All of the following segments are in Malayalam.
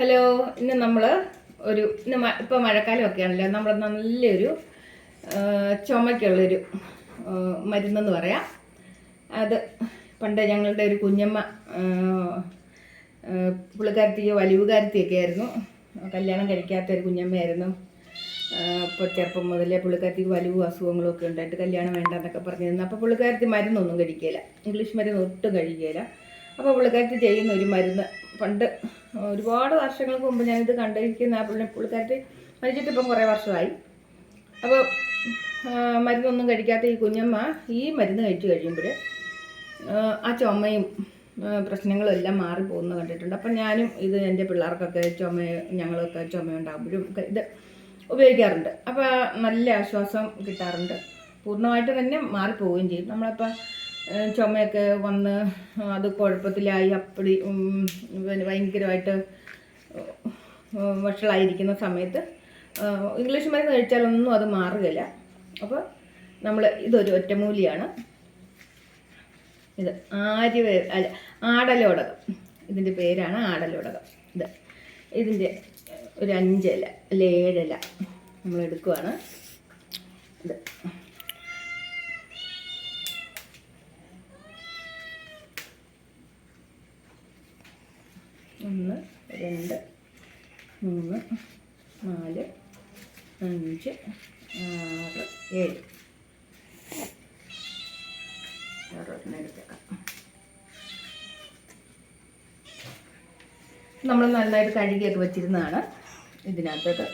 ഹലോ ഇന്ന് നമ്മൾ ഒരു ഇന്ന് ഇപ്പോൾ മഴക്കാലമൊക്കെ ആണല്ലോ നമ്മൾ നല്ലൊരു ചുമക്കുള്ളൊരു മരുന്നെന്ന് പറയാം. അത് പണ്ട് ഞങ്ങളുടെ ഒരു കുഞ്ഞമ്മ പുള്ളിക്കാരത്തിയോ വലിവുകാരത്തിയൊക്കെ ആയിരുന്നു. കല്യാണം കഴിക്കാത്ത ഒരു കുഞ്ഞമ്മയായിരുന്നു. ഇപ്പോൾ ചെറുപ്പം മുതലേ പുള്ളിക്കാരത്തിക്ക് വലിവ് അസുഖങ്ങളും ഒക്കെ ഉണ്ടായിട്ട് കല്യാണം വേണ്ട എന്നൊക്കെ പറഞ്ഞിരുന്നു. അപ്പോൾ പുള്ളിക്കാരത്തി മരുന്നൊന്നും കഴിക്കില്ല ഇംഗ്ലീഷ് മരുന്ന് ഒട്ടും കഴിക്കില്ല അപ്പോൾ പുള്ളിക്കാരത്തി ചെയ്യുന്ന ഒരു മരുന്ന് പണ്ട് ഒരുപാട് വർഷങ്ങൾക്ക് മുമ്പ് ഞാനിത് കണ്ടിരിക്കുന്ന ആ പുള്ളി പുള്ളിക്കാരത്തി മരിച്ചിട്ട് ഇപ്പം കുറേ വർഷമായി. അപ്പോൾ മരുന്നൊന്നും കഴിക്കാത്ത ഈ കുഞ്ഞമ്മ ഈ മരുന്ന് കഴിച്ചു കഴിയുമ്പോൾ ആ ചുമയും പ്രശ്നങ്ങളും എല്ലാം മാറിപ്പോകുന്നത് കണ്ടിട്ടുണ്ട്. അപ്പം ഞാനും ഇത് എന്റെ പിള്ളേർക്കൊക്കെ ചുമ ഞങ്ങളൊക്കെ ചുമയുണ്ടാകുമ്പോഴും ഒക്കെ ഇത് ഉപയോഗിക്കാറുണ്ട്. അപ്പോൾ നല്ല ആശ്വാസം കിട്ടാറുണ്ട്. പൂർണമായിട്ട് തന്നെ മാറിപ്പോവുകയും ചെയ്യും. നമ്മളിപ്പോൾ ചുമയൊക്കെ വന്ന് അത് കുഴപ്പത്തിലായി. അപ്പടി പിന്നെ ഭയങ്കരമായിട്ട് വഷളായിരിക്കുന്ന സമയത്ത് ഇംഗ്ലീഷ് മരുന്ന് കഴിച്ചാലൊന്നും അത് മാറുകയില്ല. അപ്പോൾ നമ്മൾ ഇതൊരു ഒറ്റമൂലിയാണ്. ഇത് ആര്യ അല്ല ആടലോടകം. ഇതിന്റെ പേരാണ് ആടലോടകം. ഇത് ഇതിന്റെ ഒരു അഞ്ചില അല്ല ഏഴില നമ്മൾ എടുക്കുവാണ് ഇത്. ഒന്ന് രണ്ട് മൂന്ന് നാല് അഞ്ച് ആറ് ഏഴ്. നമ്മൾ നന്നായിട്ട് കഴുകിയൊക്കെ വെച്ചിരുന്നതാണ് ഇതിനകത്തത്.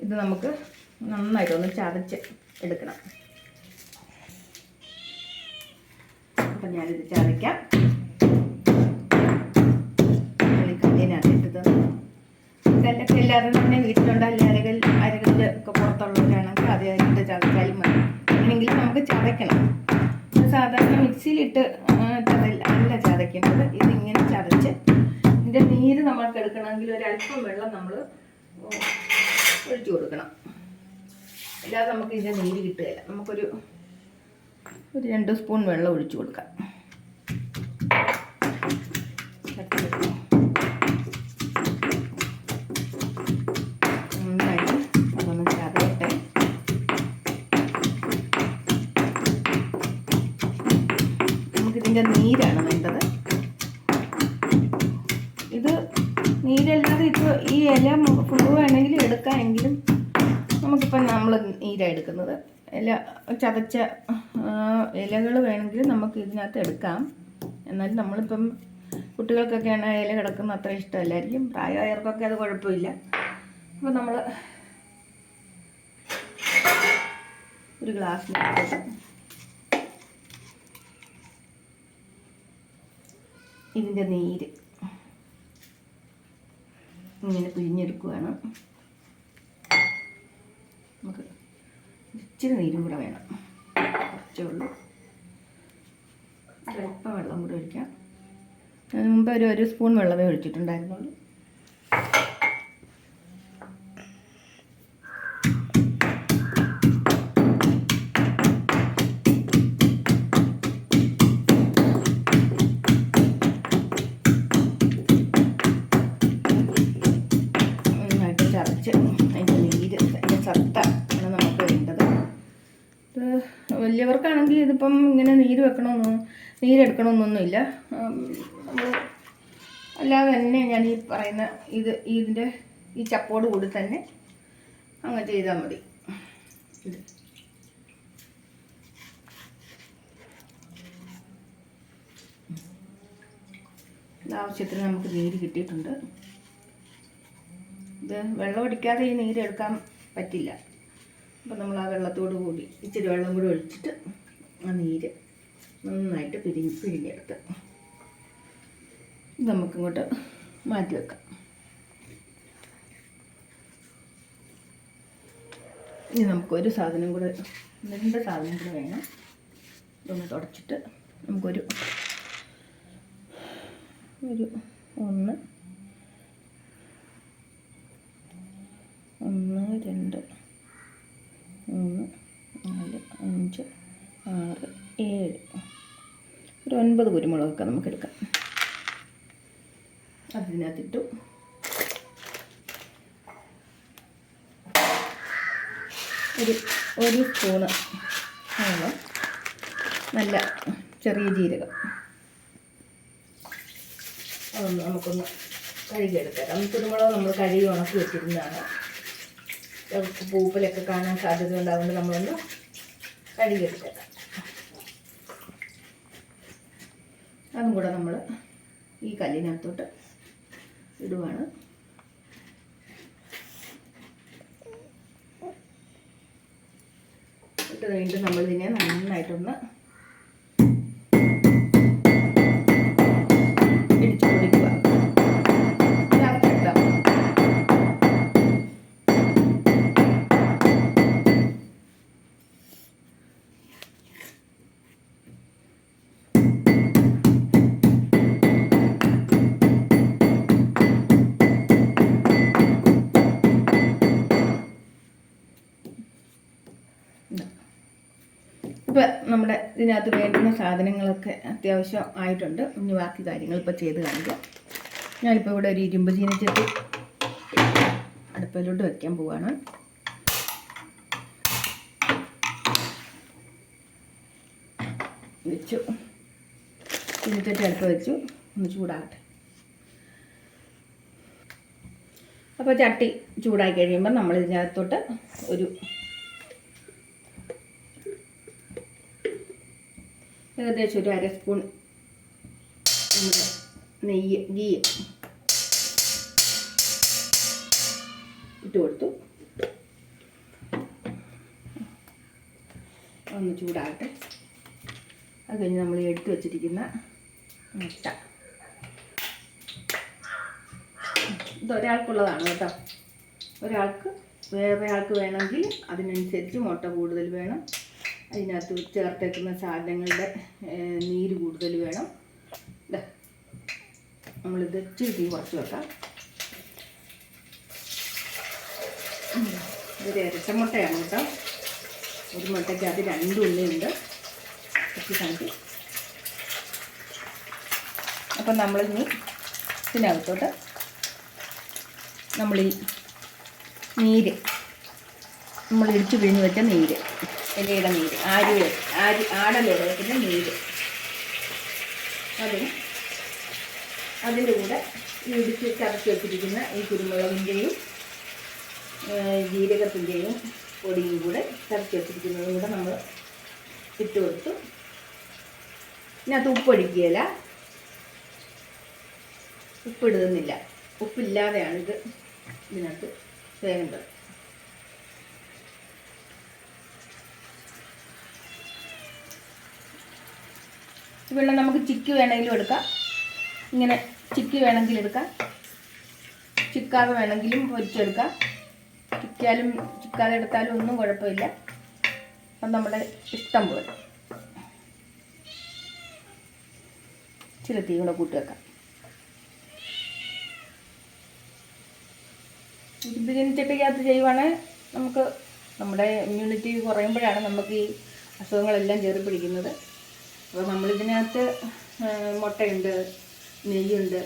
ഇത് നമുക്ക് നന്നായിട്ടൊന്ന് ചതച്ച് എടുക്കണം. അപ്പം ഞാനിത് ചതയ്ക്കാം. കല്ലൊക്കെ എല്ലാവരും തന്നെ വീട്ടിലുണ്ട്. അല്ലെങ്കിൽ അരകല്ല് ഒക്കെ പുറത്തുള്ളവരാണെങ്കിൽ അത് ഇട്ട് ചതച്ചാലും മതി. അങ്ങനെയെങ്കിലും നമുക്ക് ചതയ്ക്കണം സാധാരണ മിക്സിയിലിട്ട് ചതല്ല അല്ല ചതയ്ക്കേണ്ടത് ഇതിങ്ങനെ ചതച്ച് ഇതിന്റെ നീര് നമ്മൾക്ക് എടുക്കണമെങ്കിൽ ഒരല്പം വെള്ളം നമ്മൾ ഒഴിച്ചു കൊടുക്കണം. അല്ലാതെ നമുക്ക് ഇതിന്റെ നീര് കിട്ടുകയില്ല. നമുക്കൊരു ഒരു രണ്ട് സ്പൂൺ വെള്ളം ഒഴിച്ചു കൊടുക്കാം. നീരാണ് വേണ്ടത്. ഇത് നീരല്ലാതെ ഇപ്പോൾ ഈ ഇല വേണമെങ്കിൽ എടുക്കാമെങ്കിലും നമുക്കിപ്പം നമ്മൾ നീരാണ് എടുക്കുന്നത്. ഇല ചതച്ച ഇലകൾ വേണമെങ്കിൽ നമുക്ക് ഇതിനകത്ത് എടുക്കാം. എന്നാലും നമ്മളിപ്പം കുട്ടികൾക്കൊക്കെയാണ് ഇല കിടക്കുന്ന അത്ര ഇഷ്ടമല്ലായിരിക്കും. പ്രായമായവർക്കൊക്കെ അത് കുഴപ്പമില്ല. അപ്പോൾ നമ്മൾ ഒരു ഗ്ലാസ് ഇതിന്റെ നീര് ഇങ്ങനെ പിഴിഞ്ഞെടുക്കുകയാണ്. നമുക്ക് ഇച്ചിരി നീരും കൂടെ വേണം. കുറച്ചേ ഉള്ളൂ. അല്പം വെള്ളം കൂടെ ഒഴിക്കാം. അതിന് മുമ്പ് ഒരു ഒരു സ്പൂൺ വെള്ളമേ ഒഴിച്ചിട്ടുണ്ടായിരുന്നുള്ളൂ. ഇതിപ്പം ഇങ്ങനെ നീര് വെക്കണമെന്നോ നീരെടുക്കണമെന്നൊന്നുമില്ല നമ്മൾ അല്ലാതെ തന്നെ ഞാൻ ഈ പറയുന്ന ഇത് ഇതിന്റെ ഈ ചപ്പോട് കൂടി തന്നെ അങ്ങ് ചെയ്താൽ മതി. ഇത്. ആവശ്യത്തിന് നമുക്ക് നീര് കിട്ടിയിട്ടുണ്ട്. ഇത് വെള്ളം അടിക്കാതെ ഈ നീരെടുക്കാൻ പറ്റില്ല. അപ്പം നമ്മൾ ആ വെള്ളത്തോട് കൂടി ഇച്ചിരി വെള്ളം കൂടി ഒഴിച്ചിട്ട് ആ നീര് നന്നായിട്ട് പിരിഞ്ഞ് പിഴിഞ്ഞെടുത്ത് നമുക്കിങ്ങോട്ട് മാറ്റി വെക്കാം. ഇനി നമുക്കൊരു സാധനം കൂടെ രണ്ട് സാധനം കൂടെ വേണം. ഇതൊന്ന് തുടച്ചിട്ട് നമുക്കൊരു ഒരു ഒന്ന് ഒൻപത് കുരുമുളകൊക്കെ നമുക്ക് എടുക്കാം അതിനകത്തിട്ടു. ഒരു ഒരു സ്പൂണ് മുളക് നല്ല ചെറിയ ജീരകം. അതൊന്ന് നമുക്കൊന്ന് കഴുകിയെടുക്കാം എടുക്കാം കുരുമുളക് നമ്മൾ കഴുകി ഉണക്കി വെച്ചിരുന്നതാണ്. പൂപ്പലൊക്കെ കാണാൻ സാധ്യത ഉണ്ടാകുമ്പോൾ നമ്മളൊന്ന് കഴുകിയെടുക്കാം അതും കൂടെ നമ്മൾ ഈ കല്ലിനകത്തോട്ട് ഇടുവാണ്. ഇട്ട് കഴിഞ്ഞിട്ട് നമ്മളിതിനെ നന്നായിട്ടൊന്ന് ഇപ്പം നമ്മുടെ ഇതിനകത്ത് വേണ്ടുന്ന സാധനങ്ങളൊക്കെ അത്യാവശ്യം ആയിട്ടുണ്ട്. ഇനി ബാക്കി കാര്യങ്ങൾ ഇപ്പോൾ ചെയ്ത് കാണിക്കാം. ഞാനിപ്പോൾ ഇവിടെ ഒരു ഇരുമ്പ് ചീനിച്ചിട്ട് അടുപ്പിലോട്ട് വയ്ക്കാൻ പോവാണ്. വെച്ചു. ചീനിച്ചിട്ട് അടുപ്പ് വെച്ചു. ഒന്ന് ചൂടാകട്ടെ. അപ്പോൾ ചട്ടി ചൂടാക്കി കഴിയുമ്പോൾ നമ്മൾ ഇതിനകത്തോട്ട് ഒരു ഏകദേശം ഒരു അര സ്പൂൺ നമ്മുടെ നെയ്യ് ഗീ ഇട്ട് കൊടുത്തു. ഒന്ന് ചൂടാകട്ടെ. അത് കഴിഞ്ഞ് നമ്മൾ എടുത്തു വച്ചിരിക്കുന്ന മുട്ട. ഇതൊരാൾക്കുള്ളതാണ് കേട്ടോ. ഒരാൾക്ക് വേറെ ആൾക്ക് വേണമെങ്കിൽ അതിനനുസരിച്ച് മുട്ട കൂടുതൽ വേണം. അതിനകത്ത് ചേർത്തേക്കുന്ന സാധനങ്ങളുടെ നീര് കൂടുതൽ വേണം. നമ്മളിത് തീ കുറച്ച് വെക്കാം. ഒരു ഇരട്ട മുട്ടയാണ് കേട്ടോ. ഒരു മുട്ടയ്ക്ക് അത് രണ്ട് ഉള്ളിയുണ്ട്. വെച്ച് അപ്പം അപ്പം നമ്മളിനി ഇതിനകത്തോട്ട് നമ്മൾ ഈ നീര് നമ്മൾ ഇടിച്ച് പിഴിഞ്ഞ് വെച്ച നീര്. ഇലയുടെ നീര് ആരി ആരി ആടലിടത്തിന്റെ നീര്. അതും അതിന്റെ കൂടെ ഇടിച്ച് ചതച്ച് വെച്ചിരിക്കുന്ന ഈ കുരുമുളകിന്റെയും ജീരകത്തിന്റെയും പൊടിയും കൂടെ ചതച്ച് വെച്ചിരിക്കുന്നതും കൂടെ നമ്മൾ ഇട്ട് കൊടുത്തു. ഇതിനകത്ത് ഉപ്പൊഴിക്കുകയില്ല. ഉപ്പിടുന്നില്ല ഉപ്പില്ലാതെയാണ് ഇത് ഇതിനകത്ത് വേണ്ടത്. വെള്ളം നമുക്ക് ചിക്ക് വേണമെങ്കിലും എടുക്കാം. ഇങ്ങനെ ചിക്ക് വേണമെങ്കിൽ എടുക്കാം. ചിക്കാതെ വേണമെങ്കിലും പൊരിച്ചെടുക്കാം. ചിക്കാലും ചിക്കാതെ എടുത്താലും ഒന്നും കുഴപ്പമില്ല. അത് നമ്മുടെ ഇഷ്ടം പോലെ. ഇച്ചിരി തീ കൂടെ കൂട്ടി വെക്കാം. ബിരിയാണി ചട്ടിക്കകത്ത് ചെയ്യുവാണെങ്കിൽ നമുക്ക് നമ്മുടെ ഇമ്മ്യൂണിറ്റി കുറയുമ്പോഴാണ് നമുക്ക് ഈ അസുഖങ്ങളെല്ലാം ചേർപ്പിടിക്കുന്നത് പിടിക്കുന്നത് അപ്പോൾ നമ്മളിതിനകത്ത് മുട്ടയുണ്ട് നെയ്യുണ്ട്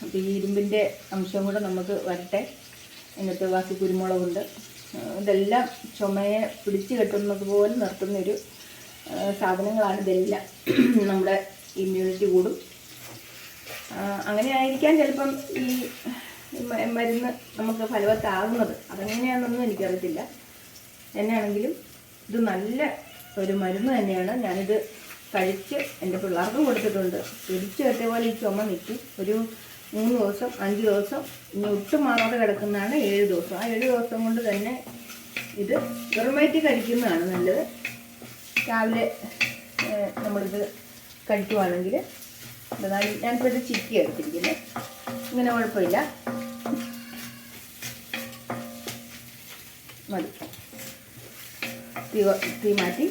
അപ്പോൾ ഈ ഇരുമ്പിന്റെ അംശം കൂടെ നമുക്ക് വരട്ടെ. എന്നിട്ട് ബാക്കി കുരുമുളകുണ്ട്. ഇതെല്ലാം ചുമയെ പിടിച്ച് കെട്ടുന്നത് പോലെ നിർത്തുന്നൊരു സാധനങ്ങളാണ് ഇതെല്ലാം. നമ്മുടെ ഇമ്മ്യൂണിറ്റി കൂടും. അങ്ങനെ ആയിരിക്കാം ചിലപ്പം ഈ മരുന്ന് നമുക്ക് ഫലവത്താകുന്നത്. അതെങ്ങനെയാണെന്നൊന്നും എനിക്കറിയത്തില്ല. എന്നാണെങ്കിലും ഇത് നല്ല ഒരു മരുന്ന് തന്നെയാണ്. ഞാനിത് കഴിച്ച് എന്റെ പിള്ളേർക്കും കൊടുത്തിട്ടുണ്ട്. പിടിച്ചു പോലെ ഈ ചുമ നിൽക്കും ഒരു മൂന്ന് ദിവസം അഞ്ച് ദിവസം ഇനി ഒട്ടും മാറാതെ കിടക്കുന്നതാണ് ഏഴ് ദിവസം. ആ ഏഴ് ദിവസം കൊണ്ട് തന്നെ ഇത് വെറുമേറ്റ് കഴിക്കുന്നതാണ് നല്ലത്. രാവിലെ നമ്മളിത് കഴിക്കുവാണെങ്കിൽ എന്നാലും ഞാനിപ്പോൾ ഇത് ചിക്കി എടുത്തിരിക്കുന്നത് ഇങ്ങനെ കുഴപ്പമില്ല. മതി. തീ തീ മാറ്റി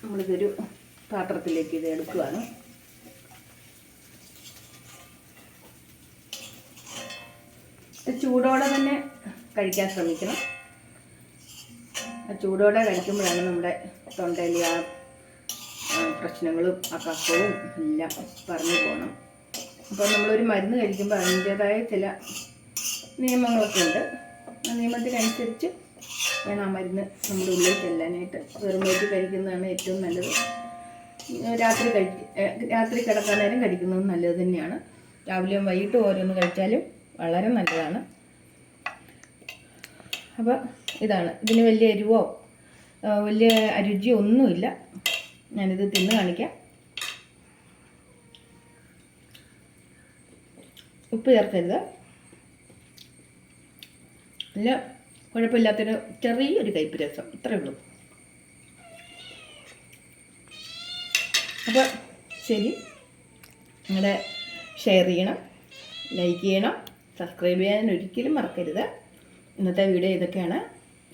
നമ്മളിതൊരു പാത്രത്തിലേക്ക് ഇത് എടുക്കുകയാണ് ചൂടോടെ തന്നെ കഴിക്കാൻ ശ്രമിക്കണം. ആ ചൂടോടെ കഴിക്കുമ്പോഴാണ് നമ്മുടെ തൊണ്ടയിൽ ആ, പ്രശ്നങ്ങളും ആ കഫവും എല്ലാം പറഞ്ഞു പോകണം അപ്പോൾ നമ്മളൊരു മരുന്ന് കഴിക്കുമ്പോൾ അതിന്റേതായ ചില നിയമങ്ങളൊക്കെ ഉണ്ട്. ആ നിയമത്തിനനുസരിച്ച് വേണം ആ മരുന്ന് നമ്മുടെ ഉള്ളിൽ ചെല്ലാനായിട്ട്. വെറും വയറ്റി കഴിക്കുന്നതാണ് ഏറ്റവും നല്ലത്. രാത്രി കഴി രാത്രി കിടക്കാൻ നേരം കഴിക്കുന്നത് നല്ലത് തന്നെയാണ്. രാവിലെയും വൈകിട്ടും ഓരോന്ന് കഴിച്ചാലും വളരെ നല്ലതാണ്. അപ്പോൾ ഇതാണ്. ഇതിന് വലിയ എരിവോ വലിയ അരുചിയോ ഒന്നുമില്ല. ഞാനിത് തിന്ന് കാണിക്കാം. ഉപ്പ് ചേർക്കരുത്. നല്ല കുഴപ്പമില്ലാത്തൊരു ചെറിയൊരു കയ്പ്പ് രസം. ഇത്രയേ ഉള്ളൂ. അപ്പോൾ ശരി. നിങ്ങളുടെ ഷെയർ ചെയ്യണം ലൈക്ക് ചെയ്യണം സബ്സ്ക്രൈബ് ചെയ്യാൻ ഒരിക്കലും മറക്കരുത്. ഇന്നത്തെ വീഡിയോ ഇതൊക്കെയാണ്.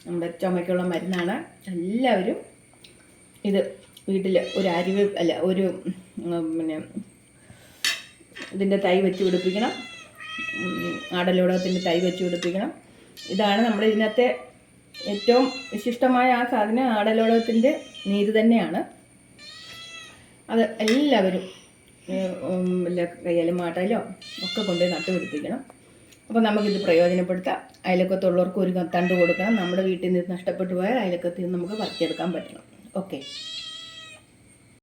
നമ്മുടെ ചുമയ്ക്കുള്ള മരുന്നാണ്. എല്ലാവരും ഇത് വീട്ടിൽ ഒരു അരിവ് അല്ല ഒരു പിന്നെ ഇതിന്റെ തൈ വെച്ച് പിടിപ്പിക്കണം. ആടലോടകത്തിന്റെ തൈ വെച്ച് പിടിപ്പിക്കണം. ഇതാണ് നമ്മൾ ഇതിനകത്തെ ഏറ്റവും വിശിഷ്ടമായ ആ സാധനം. ആടലോടകത്തിന്റെ നീര് തന്നെയാണ്. അത് എല്ലാവരും വല്ല കയ്യാലും മാട്ടാലോ ഒക്കെ കൊണ്ടുപോയി നട്ടുപിടിപ്പിക്കണം അപ്പോൾ നമുക്കിത് പ്രയോജനപ്പെടുത്താം. അയലക്കത്തുള്ളവർക്ക് ഒരു തണ്ട് കൊടുക്കണം. നമ്മുടെ വീട്ടിൽ നിന്ന് നഷ്ടപ്പെട്ടു പോയാൽ അയലക്കത്തിൽ നിന്ന് നമുക്ക് പറിച്ചെടുക്കാൻ പറ്റണം. ഓക്കെ.